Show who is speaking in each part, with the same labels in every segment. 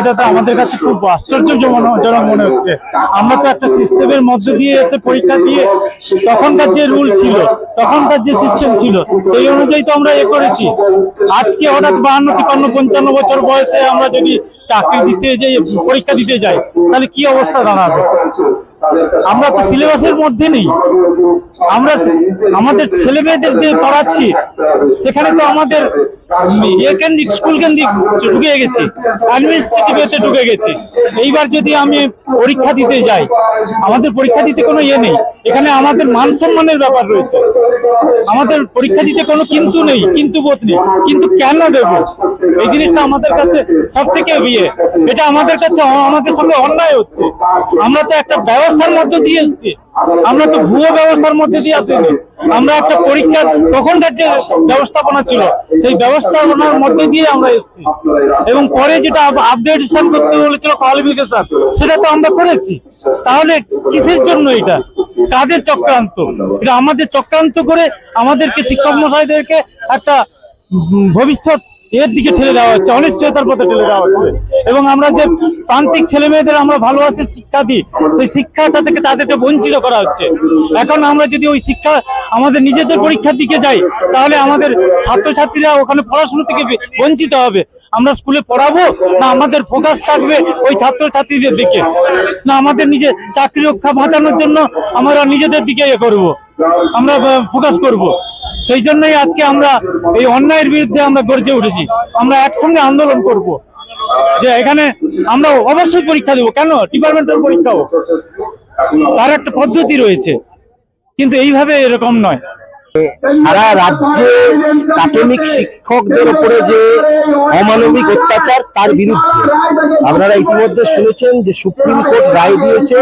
Speaker 1: এটা তো আমাদের কাছে খুব মনে হচ্ছে। আমরা তো একটা সিস্টেমের মধ্যে দিয়ে এসে পরীক্ষা দিয়ে তখনকার যে রুল ছিল যে সিস্টেম ছিল, সেই অনুযায়ী তো আমরা এ করেছি। আজকে হঠাৎ তিপ্পান্ন, পঞ্চান্ন বছর বয়সে আমরা যদি চাকরি দিতে যাই, পরীক্ষা দিতে যাই, তাহলে কি অবস্থা দাঁড়াবে? আমরা তো সিলেবাসের মধ্যে নেই। আমরা আমাদের ছেলে মেয়েদের যে পড়াচ্ছি, সেখানে তো আমাদের কেন্দ্রিক, স্কুল কেন্দ্রিক ঢুকে গেছে। অ্যাডমিনিস্ট্রেটিভে ঢুকে গেছে। এইবার যদি আমি পরীক্ষা দিতে যাই, আমাদের পরীক্ষা দিতে কোনো ইয়ে নেই। এখানে আমাদের মান সম্মানের ব্যাপার রয়েছে। আমাদের পরীক্ষা দিতে কোনো কিন্তু নেই, কিন্তু বোধ নেই। কিন্তু কেন দেব? এই জিনিসটা আমাদের কাছে সব থেকে বিয়ে এটা আমাদের কাছে আমাদের সঙ্গে অন্যায় হচ্ছে। আমরা তো একটা ব্যবস্থার মধ্যে দিয়ে এসেছি। আমরা তো ভুয়ো ব্যবস্থার মধ্যে দিয়ে আসিনি আমরা একটা পরীক্ষা তখনকার যে ব্যবস্থাপনা ছিল, সেই ব্যবস্থাপনার মধ্যে দিয়ে আমরা এসেছি। এবং পরে যেটা আপডেটেশন করতে বলেছিল কোয়ালিফিকেশন সেটা তো আমরা করেছি। তাহলে কিসের জন্য এটা? কাদের চক্রান্ত? এটা আমাদের চক্রান্ত করে আমাদেরকে শিক্ষক মশাইদেরকে একটা ভবিষ্যৎ এর দিকে ঠেলে দেওয়া হচ্ছে, অনিশ্চয়তার পথে ঠেলে দেওয়া হচ্ছে। এবং আমরা যে প্রান্তিক ছেলে মেয়েদের আমরা ভালোবাসে শিক্ষা দিই, সেই শিক্ষাটা থেকে তাদেরকে বঞ্চিত করা হচ্ছে। এখন আমরা যদি ওই শিক্ষা আমাদের নিজেদের পরীক্ষার দিকে যাই, তাহলে আমাদের ছাত্রছাত্রীরা ওখানে পড়াশুনো থেকে বঞ্চিত হবে। আমরা স্কুলে পড়াবো? না, আমাদের ফোকাস থাকবে ওই ছাত্রছাত্রীদের দিকে। না, আমাদের নিজে চাকরি রক্ষা বাঁচানোর জন্য আমরা নিজেদের দিকে ইয়ে করব আমরা ফোকাস করব। সেই জন্যই আজকে আমরা এই অন্যায়ের বিরুদ্ধে আমরা গর্জে উঠেছি। আমরা একসঙ্গে আন্দোলন করব। যে এখানে আমরা অবশ্যই পরীক্ষা দেবো। কেন? ডিপার্টমেন্টাল পরীক্ষাও। তার একটা পদ্ধতি রয়েছে। কিন্তু এইভাবে এরকম নয়।
Speaker 2: সারা রাজ্যে প্রাথমিক শিক্ষকদের উপরে যে অমানবিক অত্যাচার, তার বিরুদ্ধে। আপনারা ইতিমধ্যে শুনেছেন যে সুপ্রিম কোর্ট রায় দিয়েছে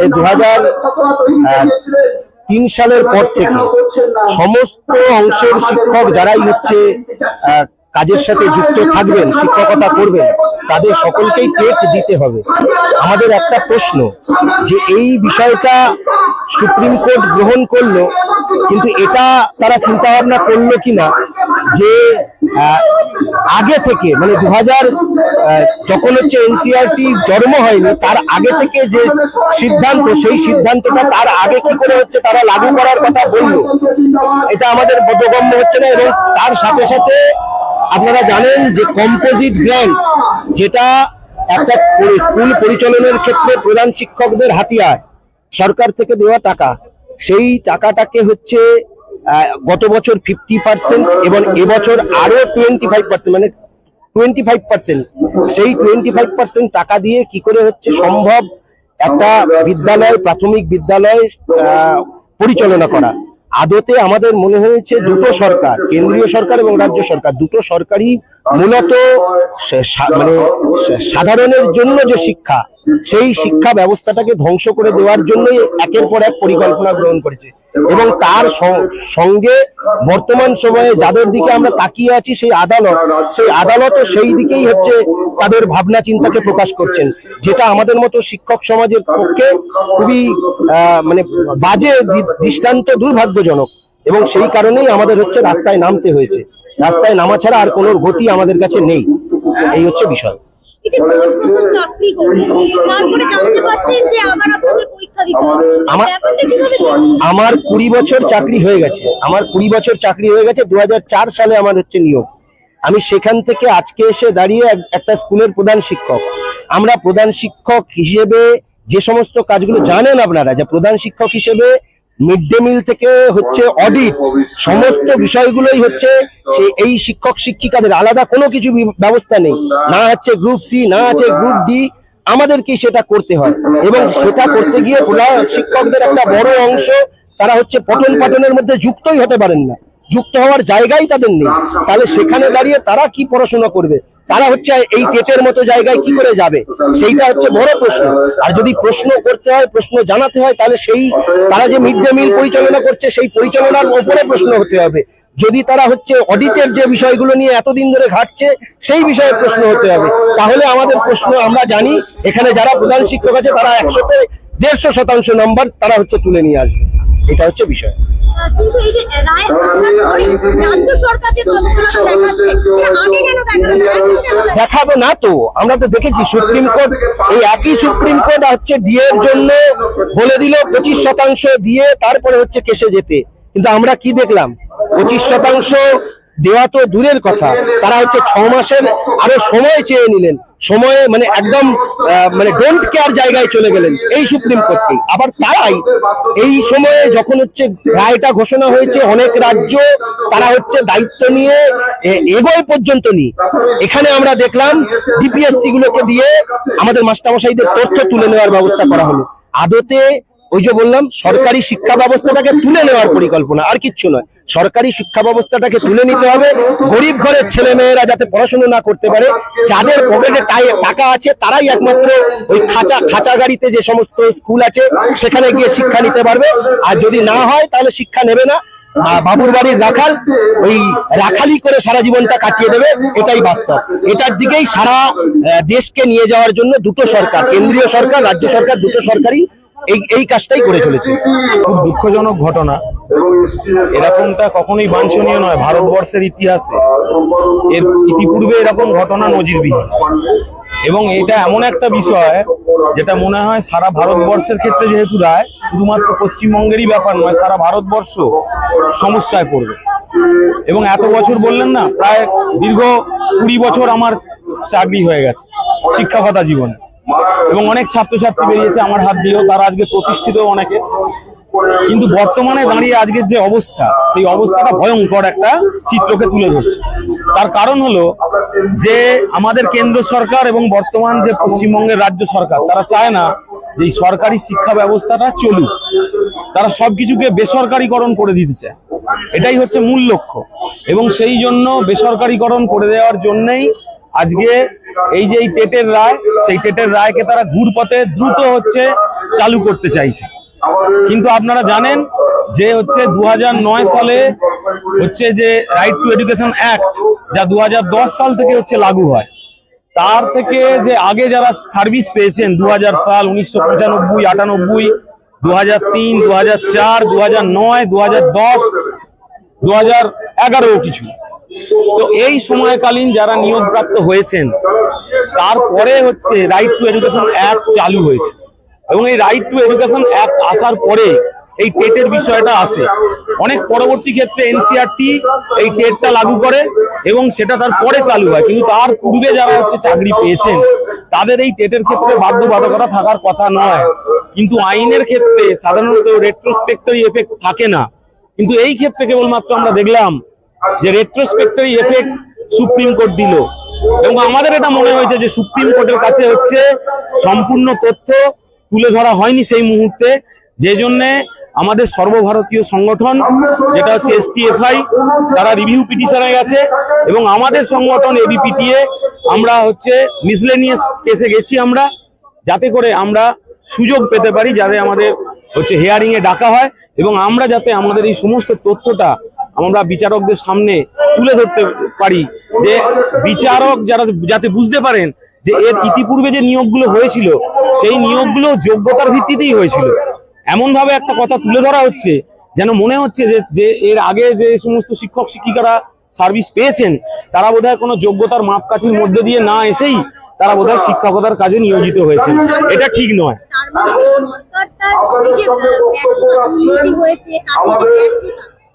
Speaker 2: যে দু তিন সালের পর থেকে সমস্ত অংশের শিক্ষক যারাই হচ্ছে কাজের সাথে যুক্ত থাকবেন শিক্ষকতা করবেন তাদের সকলকেই টেক দিতে হবে। আমাদের একটা প্রশ্ন যে এই বিষয়টা সুপ্রিম কোর্ট গ্রহণ করল কিন্তু এটা তারা চিন্তা ভাবনা করল কিনা যে আগে থেকে মানে দু হাজার যখন হচ্ছে এনসিআরটি জন্ম হয়নি, তার আগে থেকে যে সিদ্ধান্ত, সেই সিদ্ধান্তটা তার আগে কি করে হচ্ছে তারা লাগু করার কথা বলল, এটা আমাদের বোধগম্য হচ্ছে না এবং তার সাথে সাথে আপনারা জানেন যে কম্পোজিট গ্র্যান্ট, যেটা একটা স্কুল পরিচালনার ক্ষেত্রে প্রধান শিক্ষকদের হাতিয়ার, সরকার থেকে দেওয়া টাকা, সেই টাকাটাকে হচ্ছে গত বছর ফিফটি পার্সেন্ট এবং এবছর আরও টোয়েন্টি ফাইভ পার্সেন্ট মানে টোয়েন্টি ফাইভ পার্সেন্ট সেই টোয়েন্টি ফাইভ পার্সেন্ট টাকা দিয়ে কি করে হচ্ছে সম্ভব একটা বিদ্যালয়, প্রাথমিক বিদ্যালয় পরিচালনা করা? আদতে আমাদের মনে হয়েছে দুটো সরকার, কেন্দ্রীয় সরকার এবং রাজ্য সরকার। দুটো সরকারই মূলত মানে সাধারণের জন্য যে শিক্ষা সেই শিক্ষা ব্যবস্থাটাকে ধ্বংস করে দেওয়ার জন্যই একের পর এক পরিকল্পনা গ্রহণ করেছে। এবং তার সঙ্গে বর্তমান সময়ে যাদের দিকে আমরা তাকিয়ে আছি, সেই আদালত সেই আদালতও সেই দিকেই হচ্ছে তাদের ভাবনা, চিন্তাকে প্রকাশ করছেন। যেটা আমাদের মতো শিক্ষক সমাজের পক্ষে খুবই মানে বাজে দৃষ্টান্ত, দুর্ভাগ্যজনক। এবং সেই কারণেই আমাদের হচ্ছে রাস্তায় নামতে হয়েছে। রাস্তায় নামা ছাড়া আর কোনো গতি আমাদের কাছে নেই। এই হচ্ছে বিষয়।
Speaker 3: চাকরি তারপরে জানতে পারছেন যে আবার আপনাদের পরীক্ষা দিতে
Speaker 2: আমার- আমার কুড়ি বছর চাকরি হয়ে গেছে। আমার কুড়ি বছর চাকরি হয়ে গেছে। দু হাজার চার সালে আমার হচ্ছে নিয়োগ। আমি সেখান থেকে আজকে এসে দাঁড়িয়ে একটা স্কুলের প্রধান শিক্ষক। আমরা প্রধান শিক্ষক হিসেবে যে সমস্ত কাজগুলো জানেন আপনারা যে প্রধান শিক্ষক হিসেবে মিড ডে মিল থেকে হচ্ছে অডিট সমস্ত বিষয়গুলোই হচ্ছে এই শিক্ষক শিক্ষিকাদের আলাদা কোনো কিছু ব্যবস্থা নেই। না। হচ্ছে গ্রুপ সি না আছে গ্রুপ ডি আমাদেরকে সেটা করতে হয়। এবং সেটা করতে গিয়ে শিক্ষকদের একটা বড় অংশ তারা হচ্ছে পঠন পাঠনের মধ্যে যুক্তই হতে পারেন না। যুক্ত হওয়ার জায়গাই তাদের নেই। তাহলে সেখানে দাঁড়িয়ে তারা কি পড়াশোনা করবে? তারা হচ্ছে এই টেটের মতো জায়গায় কি করে যাবে? সেইটা হচ্ছে বড় প্রশ্ন। আর যদি প্রশ্ন করতে হয়, প্রশ্ন জানাতে হয়, তাহলে সেই তারা যে মিড ডে মিল পরিচালনা করছে, সেই পরিচালনার উপরে প্রশ্ন হতে হবে। যদি তারা হচ্ছে অডিটের যে বিষয়গুলো নিয়ে এতদিন ধরে ঘাটছে, সেই বিষয়ে প্রশ্ন হতে হবে। তাহলে আমাদের প্রশ্ন আমরা জানি, এখানে যারা প্রধান শিক্ষক আছে, তারা একশোতে দেড়শো শতাংশ নাম্বার তারা হচ্ছে তুলে নিয়ে আসবে। এটা হচ্ছে বিষয়।
Speaker 3: দেখাবো কিন্তু এই যে রায় রাজ্য সরকার যে তৎপরতা দেখাচ্ছে আগে কেন না এখন কেন দেখাল?
Speaker 2: দেখাবে না তো? আমরা তো দেখেছি সুপ্রিম কোর্ট এই একই সুপ্রিম কোর্ট হচ্ছে ডিএ এর জন্য বলে দিল পঁচিশ শতাংশ দিয়ে তারপরে হচ্ছে কেসে যেতে। কিন্তু আমরা কি দেখলাম? পঁচিশ শতাংশ দেওয়া তো দূরের কথা। তারা হচ্ছে ছ মাসের আরও সময় চেয়ে নিলেন। সময়ে মানে একদম মানে ডোন্ট কেয়ার জায়গায় চলে গেলেন এই সুপ্রিম কোর্টকেই। আবার তারাই এই সময়ে যখন হচ্ছে রায়টা ঘোষণা হয়েছে, অনেক রাজ্য তারা হচ্ছে দায়িত্ব নিয়ে এগোয় পর্যন্ত নি। এখানে আমরা দেখলাম ডিপিএসসি গুলোকে দিয়ে আমাদের মাস্টারমশাইদের তথ্য তুলে নেওয়ার ব্যবস্থা করা হলো। আদতে ওই যে বললাম, সরকারি শিক্ষা ব্যবস্থাটাকে তুলে নেওয়ার পরিকল্পনা, আর কিচ্ছু নয়। সরকারি শিক্ষা ব্যবস্থাটাকে তুলে নিতে হবে। গরিব ঘরের ছেলে মেয়েরা যাতে পড়াশোনা না করতে পারে, যাদের পকেটে টাকা আছে, তারাই একমাত্র ওই খাঁচা খাঁচা গাড়িতে যে সমস্ত স্কুল আছে, সেখানে গিয়ে শিক্ষা নিতে পারবে। আর যদি না হয়, তাহলে শিক্ষা নেবে না। বাবুর বাড়ির রাখাল ওই রাখালি করে সারা জীবনটা কাটিয়ে দেবে, এটাই বাস্তব। এটার দিকেই সারা দেশকে নিয়ে যাওয়ার জন্য দুটো সরকার, কেন্দ্রীয় সরকার, রাজ্য সরকার, দুটো সরকারই এই এই কাজটাই করে চলেছে।
Speaker 4: খুব দুঃখজনক ঘটনা। এরকমটা কখনোই বাঞ্ছনীয় নয় ভারতবর্ষের ইতিহাসে। এর ইতিপূর্বে এরকম ঘটনা নজিরবিহীন। এবং এটা এমন একটা বিষয় যেটা মনে হয় সারা ভারতবর্ষের ক্ষেত্রে যেহেতু রায় শুধুমাত্র পশ্চিমবঙ্গেরই ব্যাপার নয় সারা ভারতবর্ষ সমস্যায় পড়বে। এবং এত বছর বললেন না প্রায় দীর্ঘ কুড়ি বছর আমার চাকরি হয়ে গেছে শিক্ষকতা জীবনে। এবং অনেক ছাত্রছাত্রী বেরিয়েছে আমার হাত দিয়েও তারা আজকে প্রতিষ্ঠিত অনেকে। কিন্তু বর্তমানে দাঁড়িয়ে আজকের যে অবস্থা, সেই অবস্থাটা ভয়ঙ্কর একটা চিত্রকে তুলে ধরছে। তার কারণ হলো যে আমাদের কেন্দ্র সরকার এবং বর্তমান যে পশ্চিমবঙ্গের রাজ্য সরকার, তারা চায় না যে সরকারি শিক্ষা ব্যবস্থাটা চলুক। তারা সবকিছুকে বেসরকারীকরণ করে দিতে চায়। এটাই হচ্ছে মূল লক্ষ্য। এবং সেই জন্য বেসরকারীকরণ করে দেওয়ার জন্যই আজকে এই যে এই টেটের রায়, সেই টেটের রায়কে তারা ঘুরপথে দ্রুত হচ্ছে চালু করতে চাইছে। কিন্তু আপনারা জানেন যে হচ্ছে দু হাজার নয় সালে হচ্ছে যে রাইট টু এডুকেশন অ্যাক্ট যা দু হাজার দশ সাল থেকে হচ্ছে লাগু হয়, তার থেকে যে আগে যারা সার্ভিস পেয়েছেন দু হাজার সাল উনিশশো পঁচানব্বই, আটানব্বই দু হাজার তিন দু হাজার চার দু হাজার নয় দু হাজার দশ দু হাজার এগারো কিছু। তো এই সময়কালীন যারা নিয়োগপ্রাপ্ত হয়েছেন, তারপরে হচ্ছে রাইট টু এডুকেশন অ্যাক্ট চালু হয়েছে। এবং এই রাইট টু এডুকেশন অ্যাক্ট আসার পরে এই টেটের বিষয়টা আসে। অনেক পরবর্তী ক্ষেত্রে এনসিআরটি এই টেটটা লাগু করে এবং সেটা তার পরে চালু হয়। কিন্তু তার পূর্বে যারা হচ্ছে চাকরি পেয়েছেন, তাদের এই টেটের ক্ষেত্রে বাধ্যবাধকতা থাকার কথা নয়। কিন্তু আইনের ক্ষেত্রে সাধারণত রেট্রোস্পেক্টরি এফেক্ট থাকে না। কিন্তু এই ক্ষেত্রে কেবলমাত্র আমরা দেখলাম যে রেট্রোস্পেক্টরি এফেক্ট সুপ্রিম কোর্ট দিল। এবং আমাদের এটা মনে হয়েছে যে সুপ্রিম কোর্টের কাছে হচ্ছে সম্পূর্ণ তথ্য তুলে ধরা হয়নি সেই মুহূর্তে, যে জন্যে আমাদের সর্বভারতীয় সংগঠন, যেটা হচ্ছে এসটিএফআই তারা রিভিউ পিটিশনে গেছে এবং আমাদের সংগঠন এবিপিটিএ আমরা হচ্ছে মিসলেনিয়াস কেসে গেছি আমরা, যাতে করে আমরা সুযোগ পেতে পারি, যাতে আমাদের হচ্ছে হেয়ারিং এ ডাকা হয় এবং আমরা যাতে আমাদের এই সমস্ত তথ্যটা আমরা বিচারকদের সামনে তুলে ধরতে পারি, যে বিচারক যারা যাতে বুঝতে পারেন যে এর ইতিপূর্বে যে নিয়োগগুলো হয়েছিল সেই নিয়োগগুলো যোগ্যতার ভিত্তিতেই হয়েছিল। এমন ভাবে একটা কথা তুলে ধরা হচ্ছে যেন মনে হচ্ছে যে যে এর আগে যে সমস্ত শিক্ষক শিক্ষিকারা সার্ভিস পেয়েছেন তারা বোধহয় কোনো যোগ্যতার মাপকাঠির মধ্যে দিয়ে না এসেই তারা বোধহয় শিক্ষকতার কাজে নিয়োজিত হয়েছেন। এটা ঠিক নয়।
Speaker 3: তার মানে সরকার তার যে হয়েছে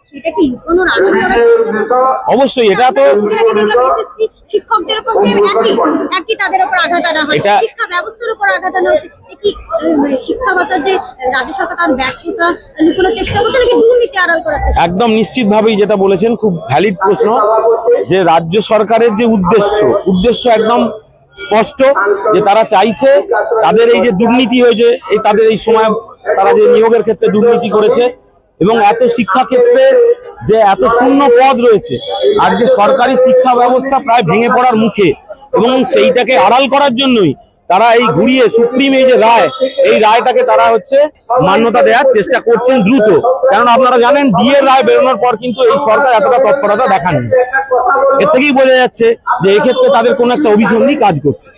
Speaker 3: তার যে ব্যর্থতা সেটা কি লুকানোর আড়াল করার চেষ্টা করছে?
Speaker 4: অবশ্যই এটা তো
Speaker 3: কিছুদিন আগে দেখলাম SSC শিক্ষকদের উপর একই। একই তাদের উপর আঘাত আনা হয়। শিক্ষা ব্যবস্থার উপর আঘাত আনা হচ্ছে। কি শিক্ষাগত যে রাজ্য সরকার তার ব্যর্থতা লুকানোর চেষ্টা করছে নাকি দুর্নীতি আড়াল করার চেষ্টা?
Speaker 4: একদম নিশ্চিতভাবেই যেটা বলেছেন খুব ভ্যালিড প্রশ্ন যে রাজ্য সরকারের যে উদ্দেশ্য উদ্দেশ্য একদম স্পষ্ট যে তারা চাইছে তাদের এই যে দুর্নীতি হয়েছে এই তাদের এই সময় তারা যে নিয়োগের ক্ষেত্রে দুর্নীতি করেছে এবং এত শিক্ষা ক্ষেত্রে যে এত শূন্য পদ রয়েছে আজকে সরকারি শিক্ষা ব্যবস্থা প্রায় ভেঙে পড়ার মুখে, এবং সেইটাকে আড়াল করার জন্যই তারা এই ঘুরিয়ে সুপ্রিম এই যে রায়, এই রায়টাকে তারা হচ্ছে মান্যতা দেওয়ার চেষ্টা করছেন দ্রুত। কারণ আপনারা জানেন ডিএর রায় বেরোনোর পর কিন্তু এই সরকার এতটা তৎপরতা দেখাননি। এর থেকেই বোঝা যাচ্ছে যে এক্ষেত্রে তাদের কোনো একটা অভিসন্ধি কাজ করছে।